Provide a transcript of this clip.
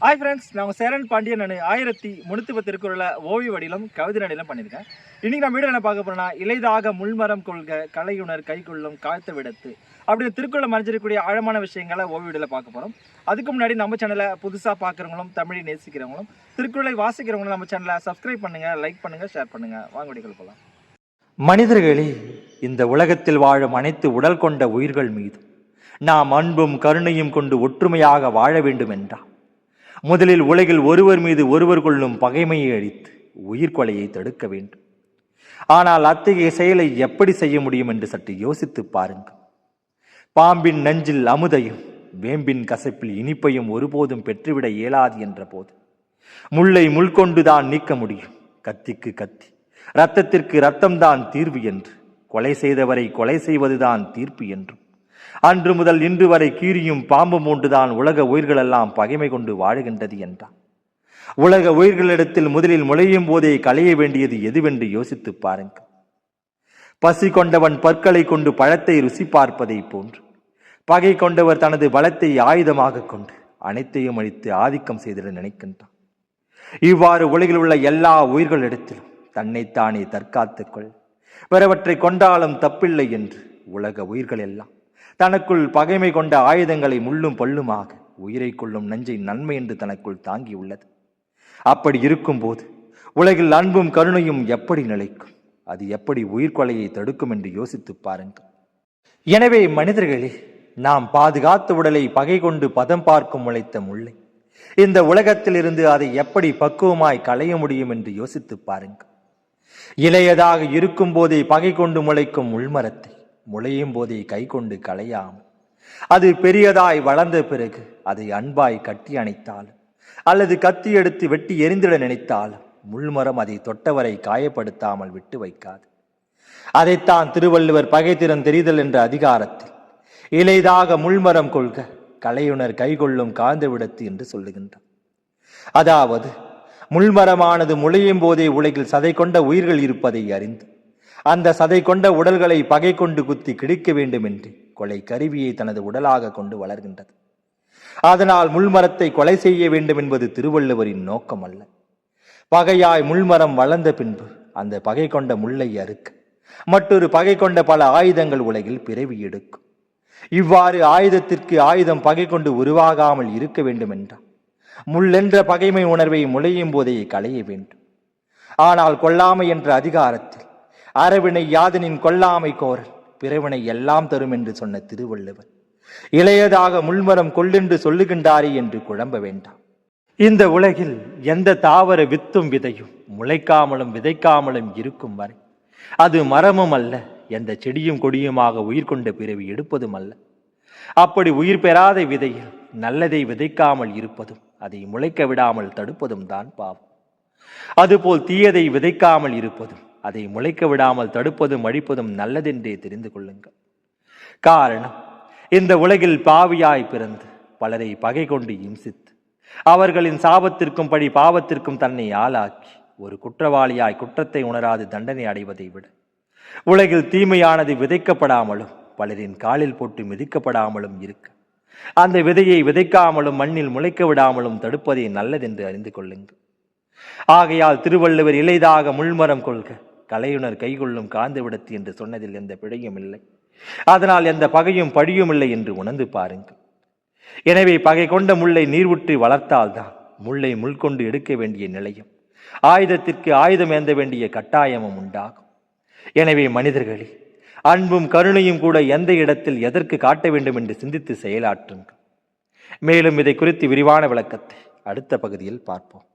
Hi friends நான் உங்கள் சேரன் பாண்டியன் நான் ஆயிரத்தி முன்னூற்றி திருக்குறளை ஓவிய வடிலும் கவிதை நடையிலும் பண்ணியிருக்கேன். இன்றைக்கி நான் வீடியோ என்ன பார்க்க போகிறேன்னா இலைதாக முள்மரம் கொள்க கலையுணர் கைக்கொள்ளும் காய்த்த விடத்து அப்படி திருக்குறளை மறைஞ்சிருக்கக்கூடிய ஆழமான விஷயங்களை ஓவிய வடியில் பார்க்க போகிறோம் அதுக்கு முன்னாடி நம்ம சேனலை புதுசாக பார்க்குறவங்களும் தமிழை நேசிக்கிறவங்களும் திருக்குறளை வாசிக்கிறவங்களும் நம்ம சேனலை சப்ஸ்கிரைப் பண்ணுங்கள் லைக் பண்ணுங்கள் ஷேர் பண்ணுங்கள் வாங்க வீடியோக்கள் போகலாம் மனிதர்களே இந்த உலகத்தில் வாழும் அனைத்து உடல் கொண்ட உயிர்கள் மீது நாம் அன்பும் கருணையும் கொண்டு ஒற்றுமையாக வாழ வேண்டும் என்றார் முதலில் உலகில் ஒருவர் மீது ஒருவர் கொள்ளும் பகைமையை அழித்து உயிர்கொலையை தடுக்க வேண்டும். ஆனால் அத்தகைய செயலை எப்படி செய்ய முடியும் என்று சற்று யோசித்து பாருங்கள். பாம்பின் நஞ்சில் அமுதையும் வேம்பின் கசப்பில் இனிப்பையும் ஒருபோதும் பெற்றுவிட இயலாது என்ற போது முள்ளை முள்கொண்டுதான் நீக்க முடியும். கத்திக்கு கத்தி ரத்தத்திற்கு இரத்தம்தான் தீர்வு என்று கொலை செய்தவரை கொலை செய்வதுதான் தீர்ப்பு என்றும். அன்று முதல் இன்று வரை கீரியும் பாம்பும் ஒன்றுதான் உலக உயிர்களெல்லாம் பகைமை கொண்டு வாழுகின்றது என்றான். உலக உயிர்களிடத்தில் முதலில் முளையும் போதே களைய வேண்டியது எதுவென்று யோசித்துப் பாருங்கள். பசி கொண்டவன் பற்களை கொண்டு பழத்தை ருசி பார்ப்பதை போன்று பகை கொண்டவர் தனது பலத்தை ஆயுதமாக கொண்டு அனைத்தையும் அழித்து ஆதிக்கம் செய்திட நினைக்கின்றான். இவ்வாறு உலகில் உள்ள எல்லா உயிர்களிடத்திலும் தன்னைத்தானே தற்காத்துக்கொள் பிறவற்றை கொண்டாலும் தப்பில்லை என்று உலக உயிர்கள் எல்லாம் தனக்குள் பகைமை கொண்ட ஆயுதங்களை முள்ளும் பல்லுமாக உயிரை கொள்ளும் நஞ்சை நன்மை என்று தனக்குள் தாங்கியுள்ளது அப்படி இருக்கும்போது உலகில் அன்பும் கருணையும் எப்படி நிலைக்கும்? அது எப்படி உயிர்கொலையை தடுக்கும் என்று யோசித்துப் பாருங்கள். எனவே மனிதர்களே நாம் பாதுகாத்த உடலை பகை கொண்டு பதம் பார்க்கும் முளைத்த முல்லை. இந்த உலகத்திலிருந்து அதை எப்படி பக்குவமாய் களைய முடியும் என்று யோசித்துப் பாருங்கள். இளையதாக இருக்கும் போதே பகை கொண்டு முளைக்கும் உள்மரத்தை முளையும் போதே கை கொண்டு களையாம். அது பெரியதாய் வளர்ந்த பிறகு அதை அன்பாய் கட்டி அணைத்தால் அல்லது கத்தி எடுத்து வெட்டி எரிந்திட நினைத்தால் முள்மரம் அதை தொட்டவரை காயப்படுத்தாமல் விட்டு வைக்காது. அதைத்தான் திருவள்ளுவர் பகைத்திறன் தெரிதல் என்ற அதிகாரத்தில் இலைதாக முள்மரம் கொள்க கலையுணர் கைகொள்ளும் காந்த விடத்து என்று சொல்லுகின்றார். அதாவது முள்மரமானது முளையும் போதே உலகில் சதை கொண்ட உயிர்கள் இருப்பதை அறிந்து அந்த சதை கொண்ட உடல்களை பகை கொண்டு குத்தி கிழிக்க வேண்டும் என்று கொலை கருவியை தனது உடலாக கொண்டு வளர்கின்றது. அதனால் முள்மரத்தை கொலை செய்ய வேண்டும் என்பது திருவள்ளுவரின் நோக்கம் அல்ல. பகையாய் முள்மரம் வளர்ந்த பின்பு அந்த பகை கொண்ட முல்லை அறுக்க மற்றொரு பகை கொண்ட பல ஆயுதங்கள் உலகில் பிறவி எடுக்கும் இவ்வாறு ஆயுதத்திற்கு ஆயுதம் பகை கொண்டு உருவாகாமல் இருக்க வேண்டும் என்றால் முள்ளென்ற பகைமை உணர்வை முளையும் போதே களைய வேண்டும். ஆனால் கொல்லாமை என்ற அதிகாரத்தில் அரவினை யாதனின் கொல்லாமை கோரல் பிறவினை எல்லாம் தரும் என்று சொன்ன திருவள்ளுவர். இளையதாக முள்மரம் கொள்ளென்று சொல்லுகின்றாரே என்று குழம்ப வேண்டாம். இந்த உலகில் எந்த தாவர வித்தும் விதையும் முளைக்காமலும் விதைக்காமலும் இருக்கும் வரை அது மரமும் அல்ல எந்த செடியும் கொடியுமாக உயிர் கொண்ட பிறவி எடுப்பதும் அல்ல அப்படி உயிர் பெறாத விதையில் நல்லதை விதைக்காமல் இருப்பதும் அதை முளைக்க விடாமல் தடுப்பதும் தான் பாவம். அதுபோல் தீயதை விதைக்காமல் இருப்பதும் அதை முளைக்க விடாமல் தடுப்பதும் அழிப்பதும் நல்லதென்றே தெரிந்து கொள்ளுங்கள். காரணம் இந்த உலகில் பாவியாய் பிறந்து பலரை பகை கொண்டு இம்சித்து அவர்களின் சாபத்திற்கும் படி பாவத்திற்கும் தன்னை ஆளாக்கி ஒரு குற்றவாளியாய் குற்றத்தை உணராது தண்டனை அடைவதை விட உலகில் தீமையானது விதைக்கப்படாமலும் பலரின் காலில் போட்டு மிதிக்கப்படாமலும் இருக்க அந்த விதையை விதைக்காமலும் மண்ணில் முளைக்க விடாமலும் தடுப்பதே நல்லதென்று அறிந்து கொள்ளுங்கள். ஆகையால் திருவள்ளுவர் இளைதாக முள்மரம் கொள்க கலையுணர் கைகொள்ளும் காந்து விடத்து என்று சொன்னதில் எந்த பிழையும் இல்லை. அதனால் எந்த பகையும் பழியும் இல்லை என்று உணர்ந்து பாருங்கள். எனவே பகை கொண்ட முல்லை நீர்விட்டு வளர்த்தால்தான் முல்லை முள்கொண்டு எடுக்க வேண்டிய நிலையும் ஆயுதத்திற்கு ஆயுதம் ஏந்த வேண்டிய கட்டாயமும் உண்டாகும். எனவே மனிதர்களே அன்பும் கருணையும் கூட எந்த இடத்தில் எதற்கு காட்ட வேண்டும் என்று சிந்தித்து செயலாற்றுங்கள். மேலும் இதை குறித்து விரிவான விளக்கத்தை அடுத்த பகுதியில் பார்ப்போம்.